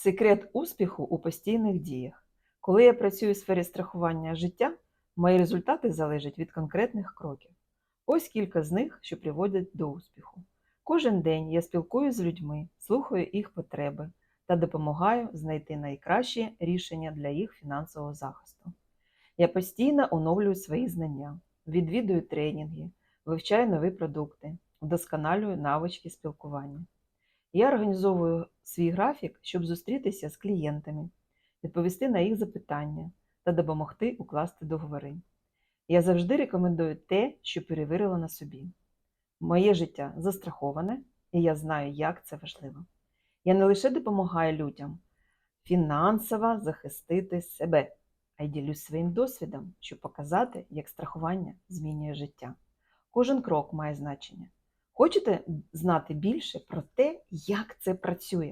Секрет успіху у постійних діях. Коли я працюю у сфері страхування життя, мої результати залежать від конкретних кроків. Ось кілька з них, що приводять до успіху. Кожен день я спілкуюся з людьми, слухаю їх потреби та допомагаю знайти найкращі рішення для їх фінансового захисту. Я постійно оновлюю свої знання, відвідую тренінги, вивчаю нові продукти, вдосконалюю навички спілкування. Я організовую свій графік, щоб зустрітися з клієнтами, відповісти на їх запитання та допомогти укласти договори. Я завжди рекомендую те, що перевірила на собі. Моє життя застраховане, і я знаю, як це важливо. Я не лише допомагаю людям фінансово захистити себе, а й ділюсь своїм досвідом, щоб показати, як страхування змінює життя. Кожен крок має значення. Хочете знати більше про те, як це працює?